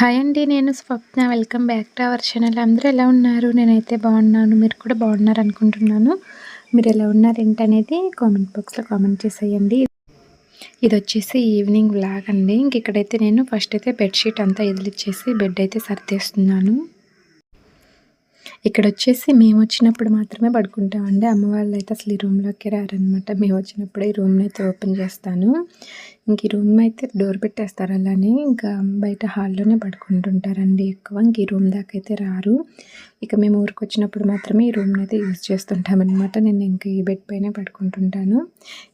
Hi అండి నేను Swapna. Welcome back to our channel అందరూ ఎలా ఉన్నారు? నేనైతే బాగున్నాను. మీరు కూడా బాగున్నారు అనుకుంటున్నాను. మీరు ఎలా ఉన్నారు ఏంటనేది కామెంట్ బాక్స్లో కామెంట్ చేసేయండి. ఇది వచ్చేసి ఈవినింగ్ బ్లాగ్ అండి. ఇంక ఇక్కడైతే నేను ఫస్ట్ అయితే బెడ్షీట్ అంతా ఎదిలిచ్చేసి బెడ్ అయితే సర్దేస్తున్నాను. ఇక్కడ వచ్చేసి మేము వచ్చినప్పుడు మాత్రమే పడుకుంటామండి. అమ్మ వాళ్ళు అయితే అసలు ఈ రూమ్లోకి రారనమాట మేము వచ్చినప్పుడు ఈ రూమ్ని అయితే ఓపెన్ చేస్తాను. ఇంక ఈ రూమ్ అయితే డోర్ పెట్టేస్తారు అలానే. ఇంకా బయట హాల్లోనే పడుకుంటుంటారండి ఎక్కువ. ఇంక ఈ రూమ్ దాకా అయితే రారు. ఇక మేము ఊరికి వచ్చినప్పుడు మాత్రమే ఈ రూమ్ని అయితే యూజ్ చేస్తుంటామన్నమాట. నేను ఇంకా ఈ బెడ్ పైనే పడుకుంటుంటాను.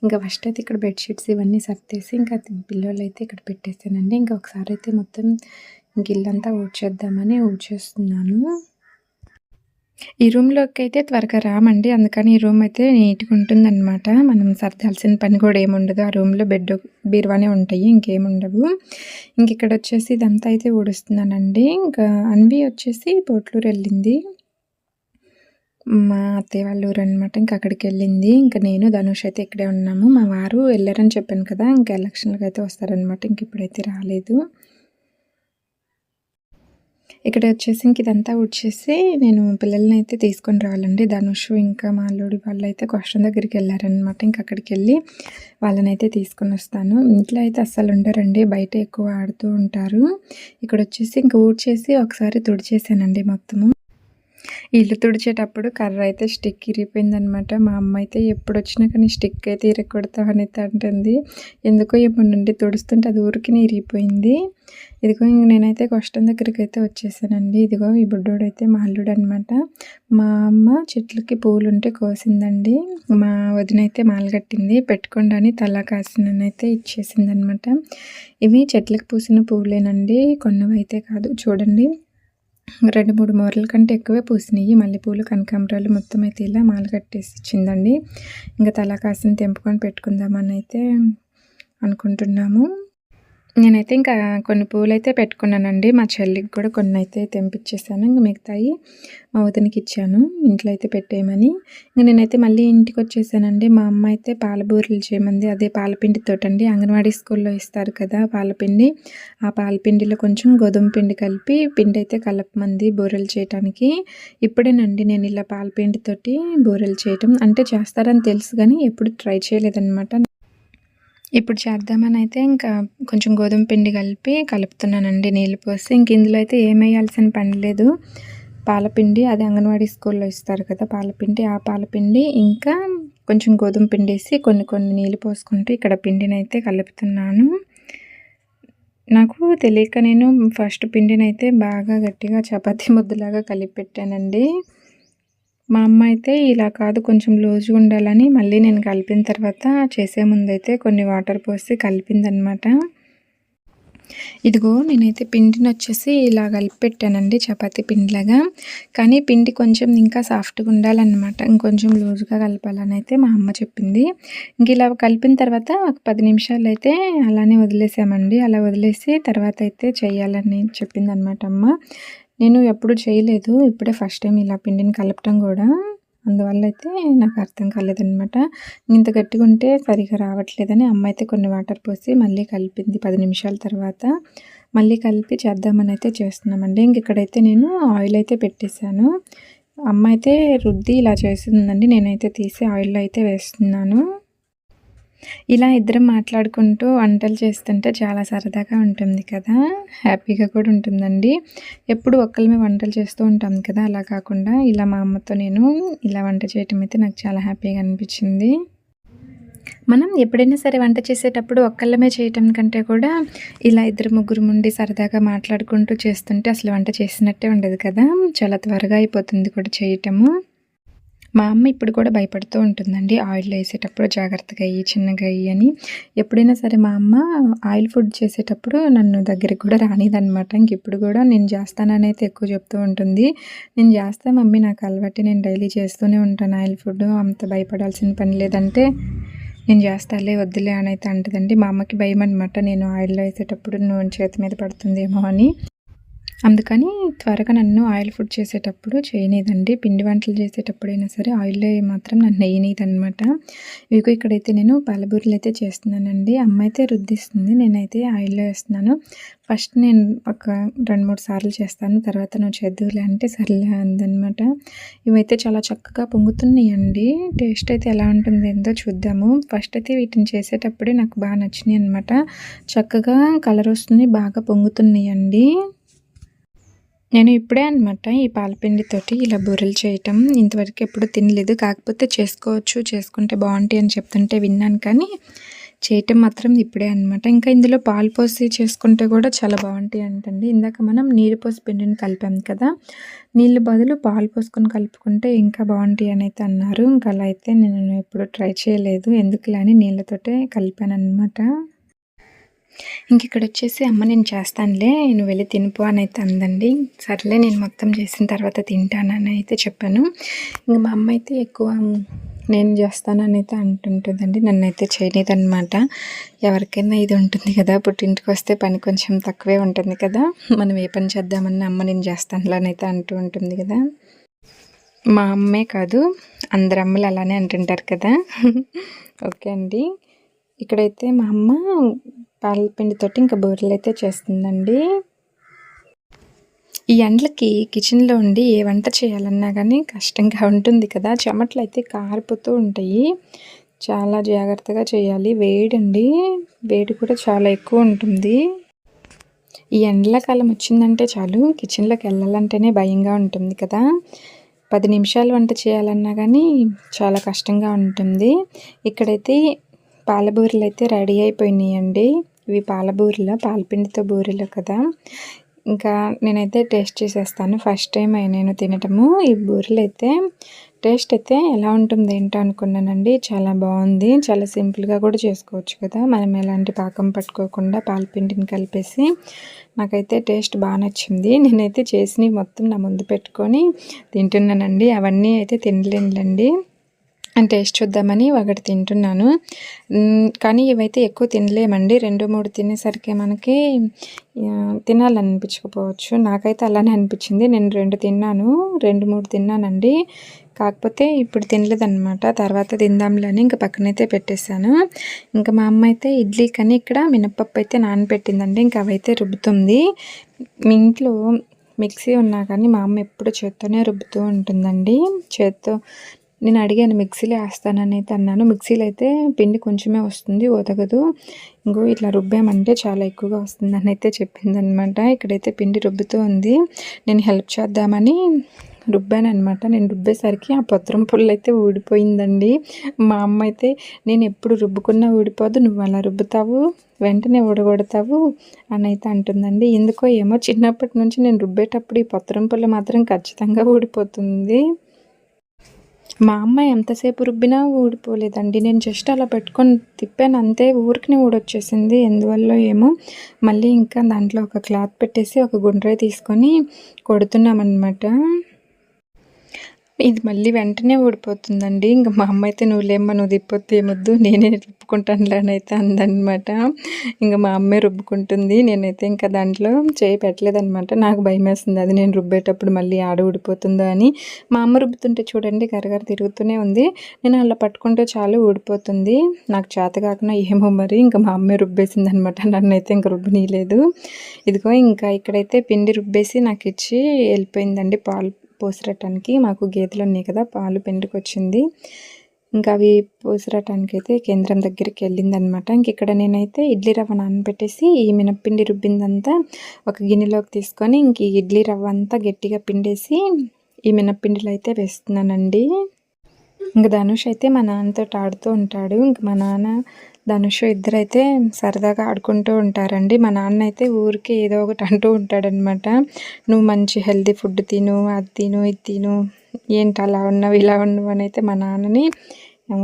ఇంకా ఫస్ట్ అయితే ఇక్కడ బెడ్షీట్స్ ఇవన్నీ సర్దేసి ఇంకా పిల్లలు అయితే ఇక్కడ పెట్టేసానండి. ఇంకా ఒకసారి అయితే మొత్తం ఇంక ఇల్లంతా ఊడ్చేద్దామని ఊడ్చేస్తున్నాను. ఈ రూమ్లోకి అయితే త్వరగా రామండి. అందుకని ఈ రూమ్ అయితే నీట్గా ఉంటుందన్నమాట. మనం సర్దాల్సిన పని కూడా ఏముండదు. ఆ రూమ్లో బెడ్ బీరువానే ఉంటాయి. ఇంకేముండవు. ఇంక ఇక్కడ వచ్చేసి ఇదంతా అయితే ఊడుస్తున్నానండి. ఇంకా అన్వి వచ్చేసి పోట్లూరు వెళ్ళింది. మా అత్తయ్య వాళ్ళ ఊరు అనమాట ఇంక అక్కడికి వెళ్ళింది. ఇంకా నేను ధనుష్ అయితే ఇక్కడే ఉన్నాము. మా వారు వెళ్ళారని చెప్పాను కదా ఇంకా ఎలక్షన్లకు అయితే వస్తారనమాట ఇంక ఇప్పుడైతే రాలేదు. ఇక్కడ వచ్చేసి ఇంక ఇదంతా వచ్చేసి నేను పిల్లల్ని అయితే తీసుకొని రావాలండి. ధనుష్ ఇంకా మా అల్లుడి వాళ్ళు అయితే క్వశ్చన్ దగ్గరికి వెళ్ళారనమాట ఇంక అక్కడికి వెళ్ళి వాళ్ళని అయితే తీసుకొని వస్తాను. ఇంట్లో అయితే అస్సలు ఉండరండి. బయట ఎక్కువ ఆడుతూ ఉంటారు. ఇక్కడ వచ్చేసి ఇంక ఊడ్చేసి ఒకసారి తుడిచేసానండి మొత్తము. ఇల్లు తుడిచేటప్పుడు కర్ర అయితే స్టిక్ ఇరిగిపోయిందనమాట మా అమ్మ అయితే ఎప్పుడు వచ్చినా కానీ స్టిక్ అయితే ఇరగొడతావు అనేది అంటుంది. ఎందుకో ఎప్పుడు నుండి తుడుస్తుంటే అది ఊరికి ఇరిగిపోయింది. ఇదిగో నేనైతే కష్టం దగ్గరికి అయితే వచ్చేసానండి. ఇదిగో ఈ బుడ్డోడు అయితే మా అల్లుడు అనమాట మా అమ్మ చెట్లకి పూలు ఉంటే కోసిందండి. మా వదిన అయితే మాలగట్టింది పెట్టుకోండి తలా కాసిననైతే ఇచ్చేసింది అనమాట ఇవి చెట్లకు పూసిన పువ్వులేనండి కొన్నవైతే కాదు. చూడండి. రెండు మూడు మూరల కంటే ఎక్కువే పూసినాయి. మల్లెపూలు కనకాంబరాలు మొత్తం అయితే ఇలా మాల కట్టేసి ఇచ్చిందండి. ఇంకా తలా కాసిన తెంపుకొని పెట్టుకుందామని అయితే అనుకుంటున్నాము. నేనైతే ఇంకా కొన్ని పూలు అయితే పెట్టుకున్నానండి. మా చెల్లికి కూడా కొన్ని అయితే తెంపించేసాను ఇంక మిగతాయి మా వదినకి ఇచ్చాను. ఇంట్లో అయితే పెట్టేయమని. ఇంకా నేనైతే మళ్ళీ ఇంటికి వచ్చేసానండి. మా అమ్మ అయితే పాల బూరెలు చేయమంది. అదే పాలపిండితోటండి అంగన్వాడీ స్కూల్లో ఇస్తారు కదా పాలపిండి ఆ పాలపిండిలో కొంచెం గోధుమ పిండి కలిపి పిండి అయితే కలపమంది బూరెలు చేయటానికి. ఇప్పుడేనండి నేను ఇలా పాలపిండితోటి బూరెలు చేయటం. అంటే చేస్తారని తెలుసు కానీ ఎప్పుడు ట్రై చేయలేదన్నమాట. ఇప్పుడు చేద్దామని అయితే ఇంకా కొంచెం గోధుమ పిండి కలిపి కలుపుతున్నానండి నీళ్ళు పోసి. ఇంక ఇందులో అయితే ఏమేయాల్సిన పని లేదు. పాలపిండి అది అంగన్వాడీ స్కూల్లో ఇస్తారు కదా పాలపిండి. ఆ పాలపిండి ఇంకా కొంచెం గోధుమ పిండి వేసి కొన్ని కొన్ని నీళ్ళు పోసుకుంటూ ఇక్కడ పిండిని అయితే కలుపుతున్నాను. నాకు తెలియక నేను ఫస్ట్ పిండిని అయితే బాగా గట్టిగా చపాతీ ముద్దలాగా కలిపి పెట్టానండి. మా అమ్మ అయితే ఇలా కాదు కొంచెం లూజ్గా ఉండాలని మళ్ళీ నేను కలిపిన తర్వాత చేసే ముందైతే కొన్ని వాటర్ పోసి కలిపిందనమాట. ఇదిగో నేనైతే పిండిని వచ్చేసి ఇలా కలిపి పెట్టానండి పిండిలాగా. కానీ పిండి కొంచెం ఇంకా సాఫ్ట్గా ఉండాలన్నమాట. ఇంకొంచెం లూజ్గా కలపాలని అయితే మా అమ్మ చెప్పింది. ఇంక ఇలా కలిపిన తర్వాత ఒక పది నిమిషాలు అయితే అలానే వదిలేసామండి. అలా వదిలేసి తర్వాత అయితే చేయాలని చెప్పింది అనమాట అమ్మ. నేను ఎప్పుడు చేయలేదు. ఇప్పుడే ఫస్ట్ టైం ఇలా పిండిని కలపటం కూడా. అందువల్ల అయితే నాకు అర్థం కాలేదనమాట ఇంత గట్టిగా ఉంటే సరిగా రావట్లేదని అమ్మ అయితే కొన్ని వాటర్ పోసి మళ్ళీ కలిపింది పది నిమిషాల తర్వాత. మళ్ళీ కలిపి చేద్దామని అయితే చేస్తున్నామండి. ఇంక ఇక్కడైతే నేను ఆయిల్ అయితే పెట్టేశాను. అమ్మ అయితే రుద్ది ఇలా చేస్తుందండి. నేనైతే తీసి ఆయిల్లో అయితే వేస్తున్నాను. ఇలా ఇద్దరం మాట్లాడుకుంటూ వంటలు చేస్తుంటే చాలా సరదాగా ఉంటుంది కదా. హ్యాపీగా కూడా ఉంటుందండి. ఎప్పుడు ఒక్కరిమే వంటలు చేస్తూ ఉంటాం కదా. అలా కాకుండా ఇలా మా అమ్మతో నేను ఇలా వంట చేయటం అయితే నాకు చాలా హ్యాపీగా అనిపించింది. మనం ఎప్పుడైనా సరే వంట చేసేటప్పుడు ఒక్కళ్ళమే చేయటం కంటే కూడా ఇలా ఇద్దరు ముగ్గురు ముండి సరదాగా మాట్లాడుకుంటూ చేస్తుంటే అసలు వంట చేసినట్టే ఉండదు కదా. చాలా త్వరగా అయిపోతుంది కూడా చేయటము. మా అమ్మ ఇప్పుడు కూడా భయపడుతూ ఉంటుందండి. ఆయిల్ వేసేటప్పుడు జాగ్రత్తగా అయ్యి చిన్నగా అయ్యి అని. ఎప్పుడైనా సరే మా అమ్మ ఆయిల్ ఫుడ్ చేసేటప్పుడు నన్ను దగ్గరికి కూడా రానిదనమాట ఇంక ఇప్పుడు కూడా నేను చేస్తానని అయితే ఎక్కువ చెప్తూ ఉంటుంది. నేను చేస్తా మమ్మీ నాకు అలవాటు. నేను డైలీ చేస్తూనే ఉంటాను ఆయిల్ ఫుడ్. అంత భయపడాల్సిన పని లేదంటే నేను చేస్తాలే వద్దులే అని అయితే అంటుందండి. మా అమ్మకి భయం అనమాట నేను ఆయిల్లో వేసేటప్పుడు నూనె చేతి మీద పడుతుందేమో అని. అందుకని త్వరగా నన్ను ఆయిల్ ఫుడ్ చేసేటప్పుడు చేయనీదండి పిండి వంటలు చేసేటప్పుడైనా సరే ఆయిల్ మాత్రం నన్ను వేయనీదనమాట ఇవిగో ఇక్కడైతే నేను పాలబూరలు అయితే చేస్తున్నానండి. అమ్మ అయితే రుద్దిస్తుంది. నేనైతే ఆయిల్లో వేస్తున్నాను. ఫస్ట్ నేను ఒక రెండు మూడు సార్లు చేస్తాను. తర్వాత నువ్వు చేద్దులే అంటే సర్లే అందనమాట ఇవైతే చాలా చక్కగా పొంగుతున్నాయండి. టేస్ట్ అయితే ఎలా ఉంటుంది ఏందో చూద్దాము. ఫస్ట్ అయితే వీటిని చేసేటప్పుడే నాకు బాగా నచ్చినాయి అనమాట చక్కగా కలర్ వస్తుంది. బాగా పొంగుతున్నాయండి. నేను ఇప్పుడే అనమాట ఈ పాలపిండితోటి ఇలా బూరెలు చేయటం. ఇంతవరకు ఎప్పుడు తినలేదు. కాకపోతే చేసుకోవచ్చు. చేసుకుంటే బాగుంటాయి అని చెప్తుంటే విన్నాను కానీ చేయటం మాత్రం ఇప్పుడే అనమాట ఇంకా ఇందులో పాలు పోసి చేసుకుంటే కూడా చాలా బాగుంటాయి అంటండి. ఇందాక మనం నీరు పోసి పిండిని కలిపాం కదా. నీళ్ళు బదులు పాలు పోసుకొని కలుపుకుంటే ఇంకా బాగుంటాయి అని అయితే అన్నారు. ఇంకా అలా అయితే నేను ఎప్పుడు ట్రై చేయలేదు. ఎందుకులే అని నీళ్ళతోటే కలిపాను అనమాట ఇంక ఇక్కడ వచ్చేసి అమ్మ నేను చేస్తానులే నువ్వు వెళ్ళి తినిపో అని అయితే అందండి. సర్లే నేను మొత్తం చేసిన తర్వాత తింటానని అయితే చెప్పాను. ఇంక మా అమ్మ అయితే ఎక్కువ నేను చేస్తానని అయితే అంటుంటుందండి. నన్ను అయితే చేయలేదన్నమాట. ఎవరికైనా ఇది ఉంటుంది కదా పుట్టింటికి వస్తే పని కొంచెం తక్కువే ఉంటుంది కదా మనం ఏ పని చేద్దామని అమ్మ నేను చేస్తానులే అని అయితే అంటూ ఉంటుంది కదా. మా అమ్మే కాదు అందరు అమ్మలు అలానే అంటుంటారు కదా. ఓకే అండి. ఇక్కడైతే మా అమ్మ పాలపిండితోటి ఇంకా బూరెలు అయితే చేస్తుందండి. ఈ ఎండలకి కిచెన్లో ఉండి ఏ వంట చేయాలన్నా కానీ కష్టంగా ఉంటుంది కదా. చెమటలు అయితే కారిపోతూ ఉంటాయి. చాలా జాగ్రత్తగా చేయాలి. వేడండి. వేడి కూడా చాలా ఎక్కువ ఉంటుంది. ఈ ఎండలకాలం వచ్చిందంటే చాలు. కిచెన్లోకి వెళ్ళాలంటేనే భయంగా ఉంటుంది కదా. పది నిమిషాలు వంట చేయాలన్నా కానీ చాలా కష్టంగా ఉంటుంది. ఇక్కడైతే పాల బూరెలు అయితే రెడీ అయిపోయినాయండి. ఇవి పాల బూరెలు? పాలపిండితో బూరెలు కదా? ఇంకా నేనైతే టేస్ట్ చేసేస్తాను. ఫస్ట్ టైం నేను తినటము. ఈ బూరెలు అయితే టేస్ట్ అయితే ఎలా ఉంటుంది ఏంటో అనుకున్నానండి. చాలా బాగుంది. చాలా సింపుల్గా కూడా చేసుకోవచ్చు కదా? మనం ఎలాంటి పాకం పట్టుకోకుండా పాలపిండిని కలిపేసి నాకైతే టేస్ట్ బాగా నచ్చింది. నేనైతే చేసినవి మొత్తం నా ముందు పెట్టుకొని తింటున్నానండి. అవన్నీ అయితే తినలేనులేండి. టేస్ట్ చూద్దామని ఒకటి తింటున్నాను. కానీ ఇవైతే ఎక్కువ తినలేమండి. రెండు మూడు తినేసరికి మనకి తినాలనిపించకపోవచ్చు. నాకైతే అలానే అనిపించింది. నేను రెండు తిన్నాను. రెండు మూడు తిన్నానండి. కాకపోతే ఇప్పుడు తినలేదన్నమాట. తర్వాత తిందాంలని ఇంకా పక్కనైతే పెట్టేశాను. ఇంకా మా అమ్మ అయితే ఇడ్లీ కానీ ఇక్కడ మినప్పప్పు అయితే నానబెట్టిందండి. ఇంకా అవైతే రుబ్బుతుంది. మీ ఇంట్లో మిక్సీ ఉన్నా కానీ మా అమ్మ ఎప్పుడు చేత్తోనే రుబ్బుతూ ఉంటుందండి. చేత్తో నేను అడిగాను మిక్సీలో వేస్తానని అయితే అన్నాను మిక్సీలో అయితే పిండి కొంచెమే వస్తుంది ఉతగదు ఇంకో ఇట్లా రుబ్బామంటే చాలా ఎక్కువగా వస్తుందని అయితే చెప్పిందనమాట. ఇక్కడైతే పిండి రుబ్బుతూ ఉంది. నేను హెల్ప్ చేద్దామని రుబ్బాను అనమాట నేను రుబ్బేసరికి ఆ పత్రం పుల్ల అయితే ఊడిపోయిందండి. మా అమ్మ అయితే నేను ఎప్పుడు రుబ్బుకున్నా ఊడిపోదు నువ్వు అలా రుబ్బుతావు వెంటనే ఊడగొడతావు అని అయితే అంటుందండి. ఎందుకో ఏమో చిన్నప్పటి నుంచి నేను రుబ్బేటప్పుడు ఈ పత్రం పుల్ల మాత్రం ఖచ్చితంగా ఊడిపోతుంది. మా అమ్మ ఎంతసేపు రుబ్బినా ఊడిపోలేదండి. నేను జస్ట్ అలా పెట్టుకొని తిప్పాను. అంతే ఊరికి ఊడొచ్చేసింది. ఎందువల్ల ఏమో. మళ్ళీ ఇంకా దాంట్లో ఒక క్లాత్ పెట్టేసి ఒక గుండ్రై తీసుకొని కొడుతున్నామన్నమాట. ఇది మళ్ళీ వెంటనే ఊడిపోతుందండి. ఇంకా మా అమ్మ అయితే నువ్వులేమ్మా నువ్వు తిప్పొద్దు ఏమొద్దు నేనే రుబ్బుకుంటాను అయితే అందనమాట ఇంకా మా అమ్మే రుబ్బుకుంటుంది. నేనైతే ఇంకా దాంట్లో చేయి పెట్టలేదనమాట నాకు భయం వేస్తుంది అది నేను రుబ్బేటప్పుడు మళ్ళీ ఆడ ఊడిపోతుందో అని. మా అమ్మ రుబ్బుతుంటే చూడండి గరగర తిరుగుతూనే ఉంది. నేను అలా పట్టుకుంటే చాలు ఊడిపోతుంది. నాకు చేత కాకుండా ఏమో మరి. ఇంకా మా అమ్మే రుబ్బేసింది అనమాట నన్నైతే ఇంకా రుబ్బనీయలేదు. ఇదిగో ఇంకా ఇక్కడైతే పిండి రుబ్బేసి నాకు ఇచ్చి వెళ్ళిపోయిందండి పాలు పోసిరటానికి మాకు గేదెలు ఉన్నాయి కదా పాలు పెండుకొచ్చింది. ఇంకా అవి పోసిరటానికి అయితే కేంద్రం దగ్గరికి వెళ్ళిందనమాట. ఇంక ఇక్కడ నేనైతే ఇడ్లీ రవ్వ నానబెట్టేసి ఈ మినప్పిండి రుబ్బిందంతా ఒక గిన్నెలోకి తీసుకొని ఇంక ఇడ్లీ రవ్వ అంతా గట్టిగా పిండేసి ఈ మినప్పిండిలో అయితే వేస్తున్నానండి. ఇంక ధనుష్ అయితే మా నాన్నతో ఆడుతూ ఉంటాడు. ఇంక మా నాన్న ధనుష్ ఇద్దరైతే సరదాగా ఆడుకుంటూ ఉంటారండి. మా నాన్న అయితే ఊరికి ఏదో ఒకటి అంటూ ఉంటాడనమాట నువ్వు మంచి హెల్తీ ఫుడ్ తిను అది తిను ఇది తిను ఏంటి అలా ఉన్నావు ఇలా ఉన్నావు అని అయితే మా నాన్నని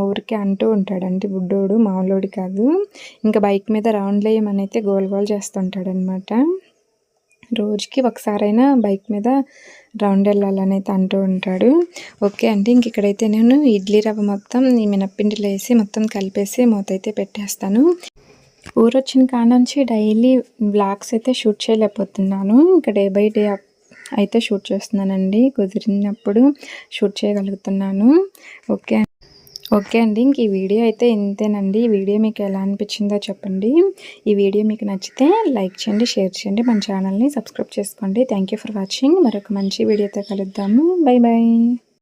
ఊరికే అంటూ ఉంటాడండి. బుడ్డోడు మామూలుడు కాదు. ఇంకా బైక్ మీద రౌండ్లు వేయమని అయితే గోల్ గోల్ చేస్తుంటాడనమాట రోజుకి ఒకసారైనా బైక్ మీద రౌండ్ వెళ్ళాలని అయితే అంటూ ఉంటాడు. ఓకే అండి ఇంక ఇక్కడైతే నేను ఇడ్లీ రవ్వ మొత్తం ఈ మినప్పిండిలో వేసి మొత్తం కలిపేసి మూత అయితే పెట్టేస్తాను. ఊరొచ్చిన కాడ నుంచి డైలీ బ్లాగ్స్ అయితే షూట్ చేయలేకపోతున్నాను. ఇంకా డే బై డే అయితే షూట్ చేస్తున్నానండి. కుదిరినప్పుడు షూట్ చేయగలుగుతున్నాను. ఓకే ఓకే అండి. ఇంక ఈ వీడియో అయితే ఇంతేనండి. ఈ వీడియో మీకు ఎలా అనిపించిందో చెప్పండి. ఈ వీడియో మీకు నచ్చితే లైక్ చేయండి షేర్ చేయండి. మన ఛానల్ని సబ్స్క్రైబ్ చేసుకోండి. Thank for watching. మరొక మంచి వీడియోతో కలుద్దాము. Bye bye